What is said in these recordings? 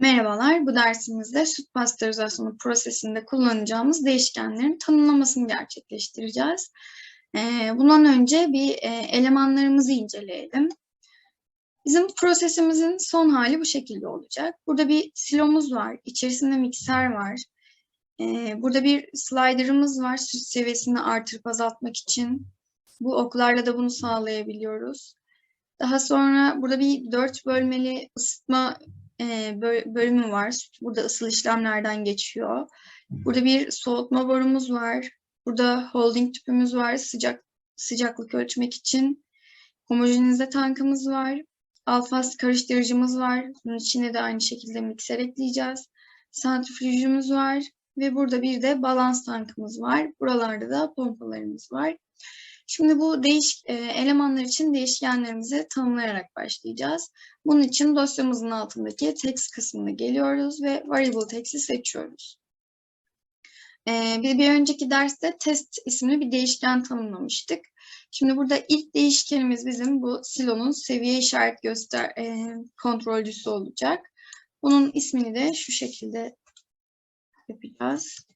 Merhabalar, bu dersimizde süt pastörizasyonu prosesinde kullanacağımız değişkenlerin tanımlamasını gerçekleştireceğiz. Ee, bundan önce bir e, elemanlarımızı inceleyelim. Bizim prosesimizin son hali bu şekilde olacak. Burada bir silomuz var, içerisinde mikser var. Ee, burada bir slider'ımız var süt seviyesini artırıp azaltmak için. Bu oklarla da bunu sağlayabiliyoruz. Daha sonra burada bir dört bölmeli ısıtma e, bölümü var. Burada ısıl işlemlerden geçiyor. Burada bir soğutma borumuz var. Burada holding tüpümüz var sıcak sıcaklık ölçmek için. Homojenize tankımız var. Alt faz karıştırıcımız var. Bunun içine de aynı şekilde mikser ekleyeceğiz. Santrifüjümüz var. Ve burada bir de balans tankımız var. Buralarda da pompalarımız var. Şimdi bu değiş e, elemanlar için değişkenlerimizi tanımlayarak başlayacağız. Bunun için dosyamızın altındaki text kısmına geliyoruz ve variable text'i seçiyoruz. E, bir, bir önceki derste test isimli bir değişken tanımlamıştık. Şimdi burada ilk değişkenimiz bizim bu silonun seviye işaret göster e, kontrolcüsü olacak. Bunun ismini de şu şekilde yapacağız.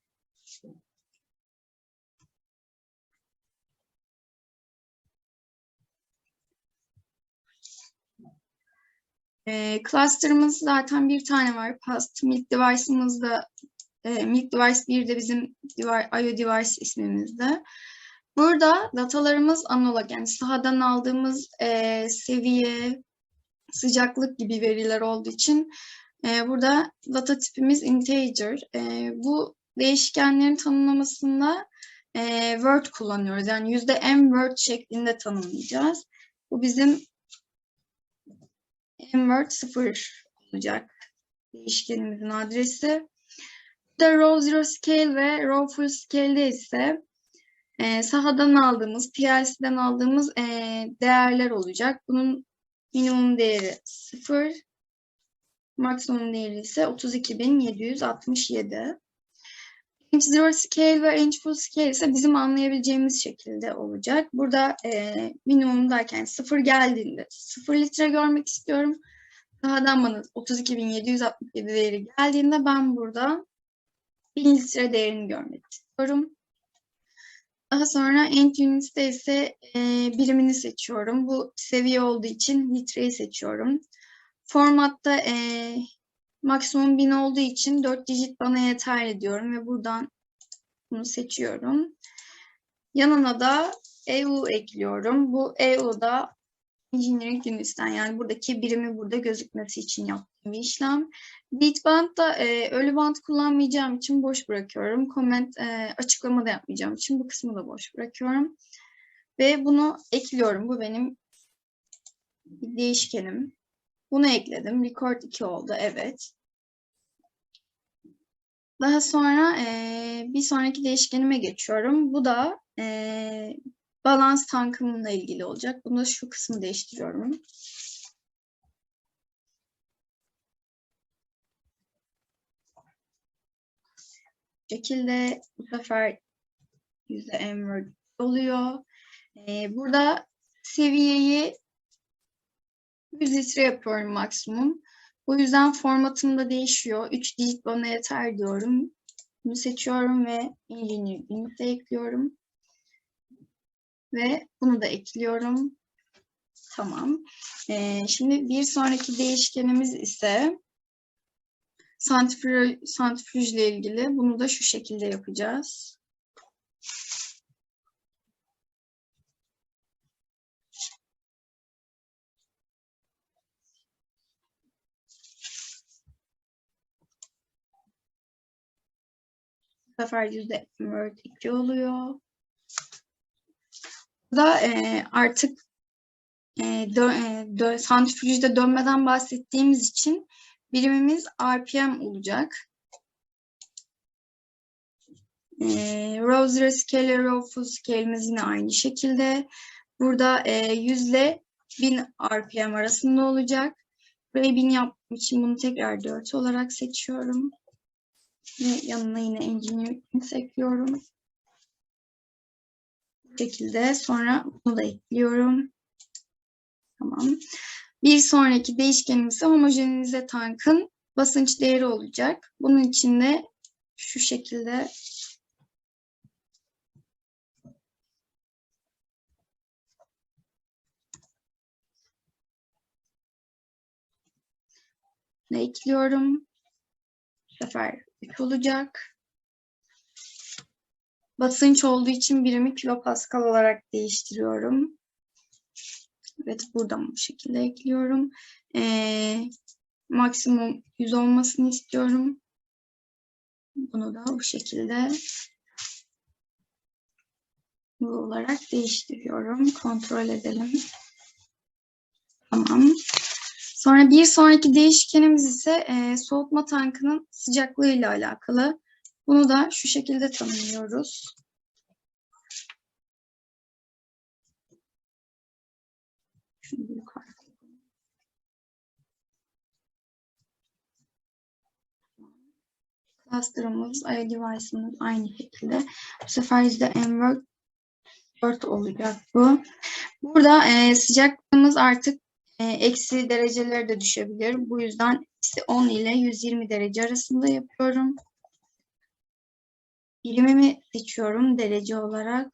E, cluster'ımız zaten bir tane var. Past Milk Device'ımızda e, Milk Device 1 de bizim IO Device ismimizde. Burada datalarımız analog yani sahadan aldığımız e, seviye, sıcaklık gibi veriler olduğu için e, burada data tipimiz integer. E, bu değişkenlerin tanımlamasında e, word kullanıyoruz. Yani yüzde m word şeklinde tanımlayacağız. Bu bizim Nword 0 olacak değişkenimizin adresi. Burada row zero scale ve row full scale'de ise e, sahadan aldığımız, PLC'den aldığımız e, değerler olacak. Bunun minimum değeri 0, maksimum değeri ise 32.767. Range zero scale ve range full scale ise bizim anlayabileceğimiz şekilde olacak. Burada e, minimum derken 0 geldiğinde 0 litre görmek istiyorum. Sahadan bana 32.767 değeri geldiğinde ben burada 1000 litre değerini görmek istiyorum. Daha sonra end unit'te ise e, birimini seçiyorum. Bu seviye olduğu için litreyi seçiyorum. Formatta e, maksimum 1000 olduğu için 4 digit bana yeterli diyorum ve buradan bunu seçiyorum. Yanına da EU ekliyorum. Bu EU'da Engineering Units'ten yani buradaki birimi burada gözükmesi için yaptığım bir işlem. Bitband'da e, ölü band kullanmayacağım için boş bırakıyorum. Comment e, açıklama da yapmayacağım için bu kısmı da boş bırakıyorum. Ve bunu ekliyorum. Bu benim değişkenim. Bunu ekledim. Record 2 oldu. Evet. Daha sonra e, bir sonraki değişkenime geçiyorum. Bu da e, balans tankımla ilgili olacak. Bunu şu kısmı değiştiriyorum. Şekilde bu sefer yüzde M oluyor. Ee, burada seviyeyi 100 litre yapıyorum maksimum. Bu yüzden formatım da değişiyor. 3 digit bana yeter diyorum. Bunu seçiyorum ve engineer limite ekliyorum. Ve bunu da ekliyorum. Tamam. Ee, şimdi bir sonraki değişkenimiz ise santrifüj ile ilgili. Bunu da şu şekilde yapacağız. Sefer yüzde word 2 oluyor. Da e, artık e, dö, e, dö, santrifüjde dönmeden bahsettiğimiz için birimimiz RPM olacak. E, zero scale, row full scale'imiz yine aynı şekilde. Burada e, yüzle 1000 RPM arasında olacak. Burayı 1000 yapmak için bunu tekrar 4 olarak seçiyorum. Yanına yine engineering ekliyorum. Bu şekilde sonra bunu da ekliyorum. Tamam. Bir sonraki değişkenimiz ise homojenize tankın basınç değeri olacak. Bunun için de şu şekilde ekliyorum. Bu sefer 3 olacak. Basınç olduğu için birimi kilopascal olarak değiştiriyorum. Evet buradan bu şekilde ekliyorum. Ee, maksimum 100 olmasını istiyorum. Bunu da bu şekilde bu olarak değiştiriyorum. Kontrol edelim. Tamam. Sonra bir sonraki değişkenimiz ise e, soğutma tankının sıcaklığı ile alakalı. Bunu da şu şekilde tanımlıyoruz. Şunu yukarı Cluster'ımız, device'ımız aynı şekilde. Bu sefer yüzde M4 4 olacak bu. Burada e, sıcaklığımız artık eksi dereceleri de düşebilir. Bu yüzden eksi 10 ile 120 derece arasında yapıyorum. Birimimi seçiyorum derece olarak.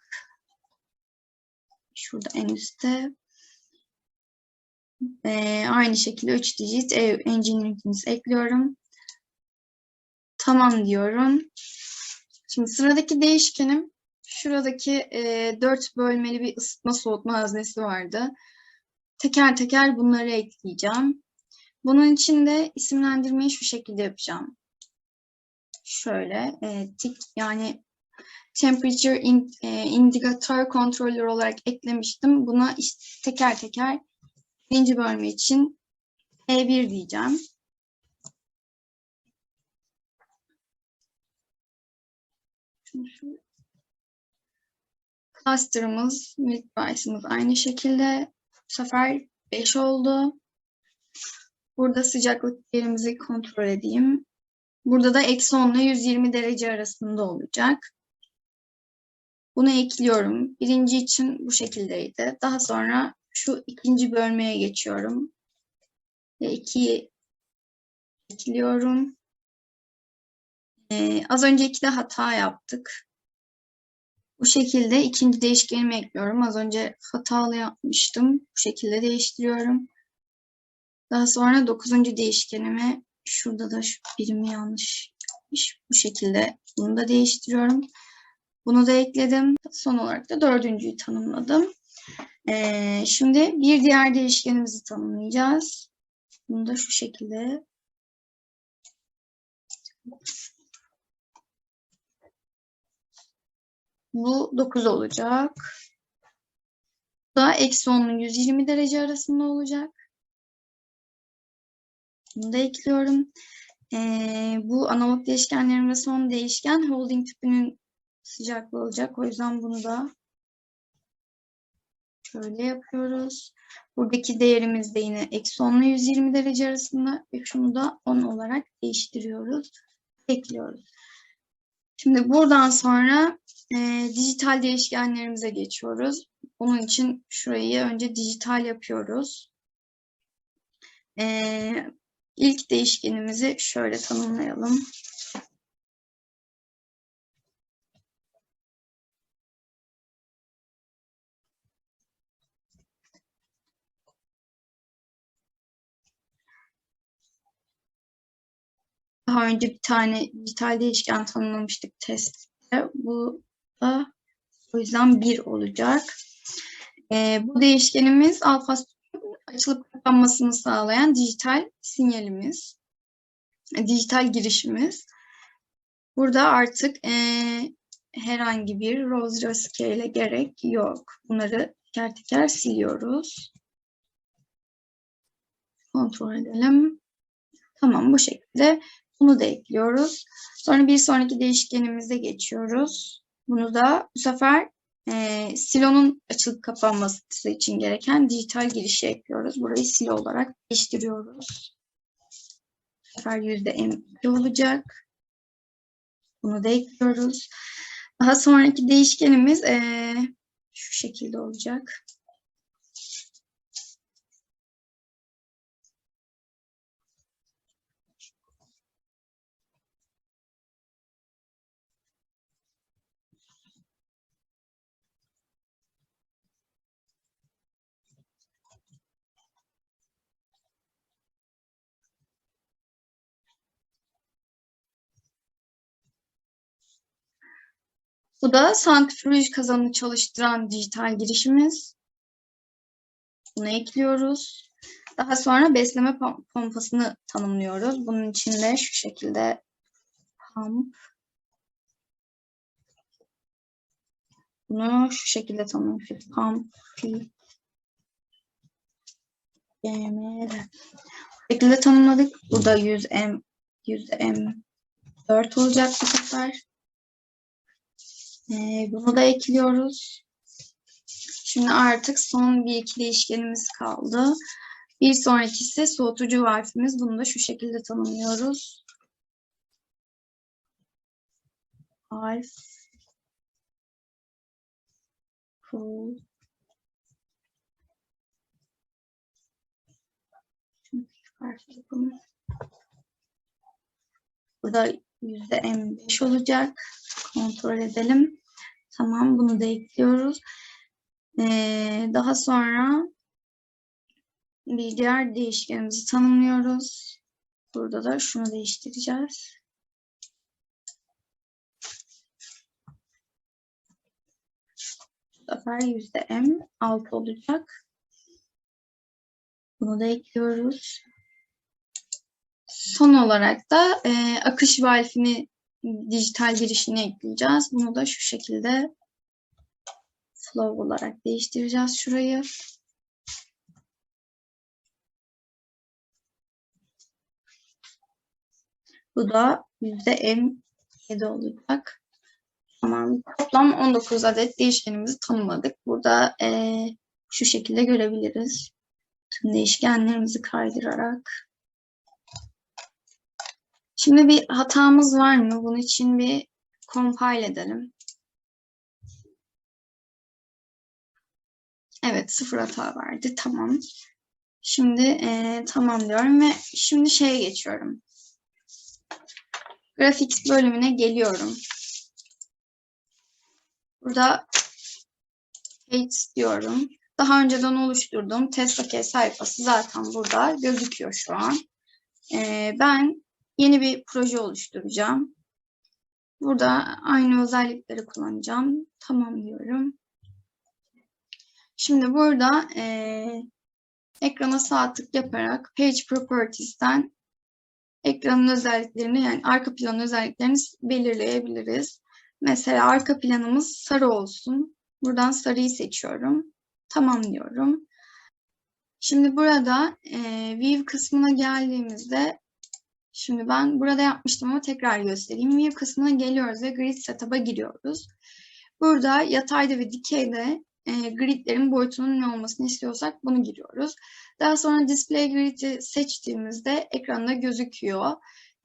Şurada en üstte. E, aynı şekilde 3 digit engineering'imizi ekliyorum. Tamam diyorum. Şimdi sıradaki değişkenim şuradaki e, 4 bölmeli bir ısıtma soğutma haznesi vardı. Teker teker bunları ekleyeceğim. Bunun için de isimlendirmeyi şu şekilde yapacağım. Şöyle e, tik yani temperature in, e, indicator controller olarak eklemiştim. Buna işte teker teker birinci bölme için E1 diyeceğim. Cluster'ımız, device'ımız aynı şekilde. Bu sefer 5 oldu. Burada sıcaklık değerimizi kontrol edeyim. Burada da eksi 10 ile 120 derece arasında olacak. Bunu ekliyorum. Birinci için bu şekildeydi. Daha sonra şu ikinci bölmeye geçiyorum. Ve 2'yi ekliyorum. Ee, az önce 2'de hata yaptık. Bu şekilde ikinci değişkenimi ekliyorum. Az önce hatalı yapmıştım. Bu şekilde değiştiriyorum. Daha sonra dokuzuncu değişkenimi şurada da şu birimi yanlış yapmış. Bu şekilde bunu da değiştiriyorum. Bunu da ekledim. Son olarak da dördüncüyü tanımladım. Ee, şimdi bir diğer değişkenimizi tanımlayacağız. Bunu da şu şekilde Bu 9 olacak. Bu da eksi 10 ile 120 derece arasında olacak. Bunu da ekliyorum. Ee, bu analog değişkenlerin son değişken holding tüpünün sıcaklığı olacak. O yüzden bunu da şöyle yapıyoruz. Buradaki değerimiz de yine eksi 10 ile 120 derece arasında şunu da 10 olarak değiştiriyoruz. Ekliyoruz. Şimdi buradan sonra e, dijital değişkenlerimize geçiyoruz. Bunun için şurayı önce dijital yapıyoruz. E, ilk değişkenimizi şöyle tanımlayalım. Daha önce bir tane dijital değişken tanımlamıştık testte. Bu da o yüzden 1 olacak. E, bu değişkenimiz alfa açılıp kapanmasını sağlayan dijital sinyalimiz. E, dijital girişimiz. Burada artık e, herhangi bir Rose scale gerek yok. Bunları teker teker siliyoruz. Kontrol edelim. Tamam bu şekilde bunu da ekliyoruz. Sonra bir sonraki değişkenimize geçiyoruz. Bunu da bu sefer e, silonun açılıp kapanması için gereken dijital girişi ekliyoruz. Burayı silo olarak değiştiriyoruz. Bu sefer M2 olacak. Bunu da ekliyoruz. Daha sonraki değişkenimiz e, şu şekilde olacak. Bu da santrifüj kazanını çalıştıran dijital girişimiz. Bunu ekliyoruz. Daha sonra besleme pom- pompasını tanımlıyoruz. Bunun için de şu şekilde pump. Bunu şu şekilde tanımlıyoruz. Pump. GMR. Bu şekilde tanımladık. Bu da 100 M 100 M 4 olacak bu sefer. Ee, bunu da ekliyoruz. Şimdi artık son bir iki değişkenimiz kaldı. Bir sonrakisi soğutucu valfimiz. Bunu da şu şekilde tanımlıyoruz. Valf. Cool. Çıkartalım. Burada yüzde M5 olacak. Kontrol edelim. Tamam bunu da ekliyoruz. Ee, daha sonra bir diğer değişkenimizi tanımlıyoruz. Burada da şunu değiştireceğiz. Bu sefer yüzde M 6 olacak. Bunu da ekliyoruz. Son olarak da e, akış valfini dijital girişine ekleyeceğiz. Bunu da şu şekilde flow olarak değiştireceğiz şurayı. Bu da %M7 olacak. Tamam. Toplam 19 adet değişkenimizi tanımladık. Burada eee, şu şekilde görebiliriz. Tüm değişkenlerimizi kaydırarak. Şimdi bir hatamız var mı? Bunun için bir compile edelim. Evet, sıfır hata verdi. Tamam. Şimdi eee, tamam diyorum ve şimdi şeye geçiyorum. Graphics bölümüne geliyorum. Burada Page diyorum. Daha önceden oluşturduğum TestOK sayfası zaten burada gözüküyor şu an. Ee, ben yeni bir proje oluşturacağım. Burada aynı özellikleri kullanacağım. Tamam diyorum. Şimdi burada eee, ekrana sağ tık yaparak Page Properties'ten ekranın özelliklerini yani arka plan özelliklerini belirleyebiliriz. Mesela arka planımız sarı olsun. Buradan sarıyı seçiyorum. Tamam diyorum. Şimdi burada e, View kısmına geldiğimizde şimdi ben burada yapmıştım ama tekrar göstereyim. View kısmına geliyoruz ve Grid Setup'a giriyoruz. Burada yatayda ve dikeyde e, gridlerin boyutunun ne olmasını istiyorsak bunu giriyoruz. Daha sonra Display Grid'i seçtiğimizde ekranda gözüküyor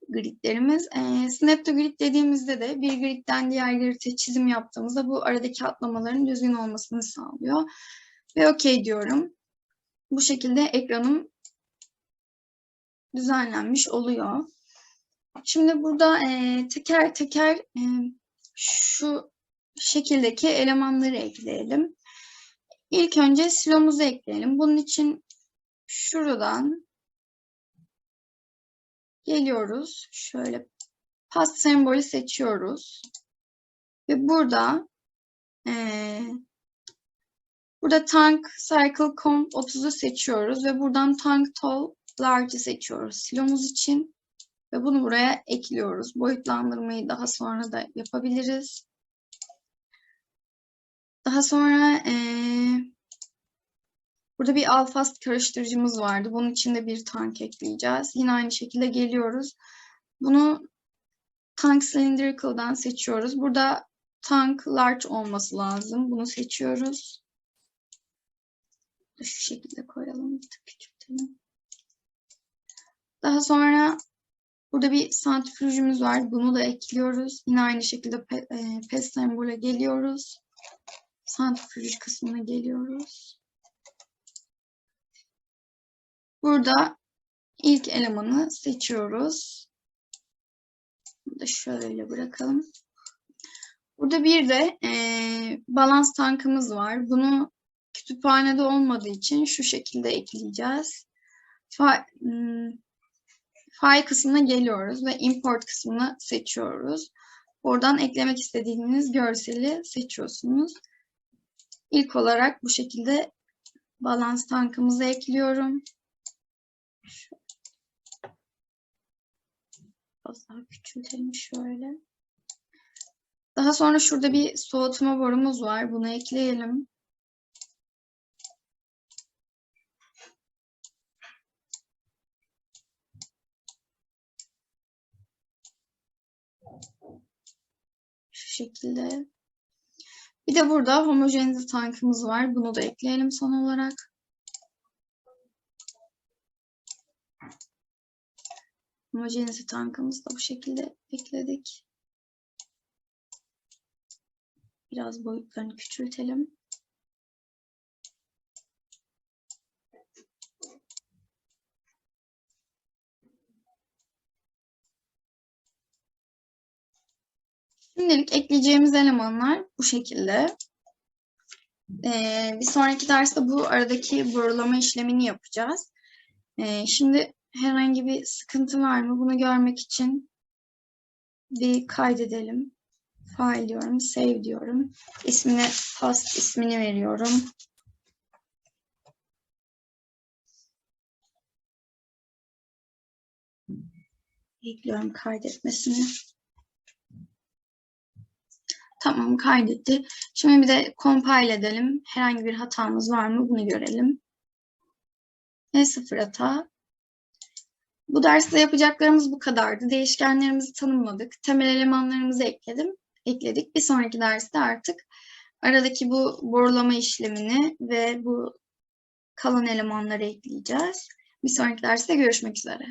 gridlerimiz. E, Snap to Grid dediğimizde de bir gridden diğer grid'e çizim yaptığımızda bu aradaki atlamaların düzgün olmasını sağlıyor. Ve OK diyorum. Bu şekilde ekranım düzenlenmiş oluyor. Şimdi burada e, teker teker e, şu şekildeki elemanları ekleyelim. İlk önce silomuzu ekleyelim. Bunun için şuradan geliyoruz. Şöyle pass sembolü seçiyoruz. Ve burada eee burada tank cycle comp 30'u seçiyoruz ve buradan tank tall large'ı seçiyoruz silomuz için. Ve bunu buraya ekliyoruz. Boyutlandırmayı daha sonra da yapabiliriz. Daha sonra eee Burada bir alfast karıştırıcımız vardı. Bunun içinde bir tank ekleyeceğiz. Yine aynı şekilde geliyoruz. Bunu tank cylindrical'dan seçiyoruz. Burada tank large olması lazım. Bunu seçiyoruz. Şu şekilde koyalım. Bir tık küçültelim. Daha sonra burada bir santrifüjümüz var. Bunu da ekliyoruz. Yine aynı şekilde pe, e, pes sembolü geliyoruz. Santrifüj kısmına geliyoruz. Burada ilk elemanı seçiyoruz. Bunu da şöyle bırakalım. Burada bir de e, balans tankımız var. Bunu kütüphanede olmadığı için şu şekilde ekleyeceğiz. Fa hmm, file kısmına geliyoruz ve import kısmını seçiyoruz. Oradan eklemek istediğiniz görseli seçiyorsunuz. İlk olarak bu şekilde balans tankımızı ekliyorum. Biraz daha küçültelim şöyle. Daha sonra şurada bir soğutma borumuz var. Bunu ekleyelim. Şekilde. Bir de burada homojenize tankımız var. Bunu da ekleyelim son olarak. Homojenize tankımızı da bu şekilde ekledik. Biraz boyutlarını küçültelim. Şimdilik ekleyeceğimiz elemanlar bu şekilde. Ee, bir sonraki derste bu aradaki borulama işlemini yapacağız. Ee, şimdi herhangi bir sıkıntı var mı? Bunu görmek için bir kaydedelim. File diyorum, save diyorum. İsmine past ismini veriyorum. Ekliyorum kaydetmesini. Tamam kaydetti. Şimdi bir de compile edelim. Herhangi bir hatamız var mı? Bunu görelim. E sıfır hata. Bu derste yapacaklarımız bu kadardı. Değişkenlerimizi tanımladık. Temel elemanlarımızı ekledim. Ekledik. Bir sonraki derste artık aradaki bu borulama işlemini ve bu kalan elemanları ekleyeceğiz. Bir sonraki derste görüşmek üzere.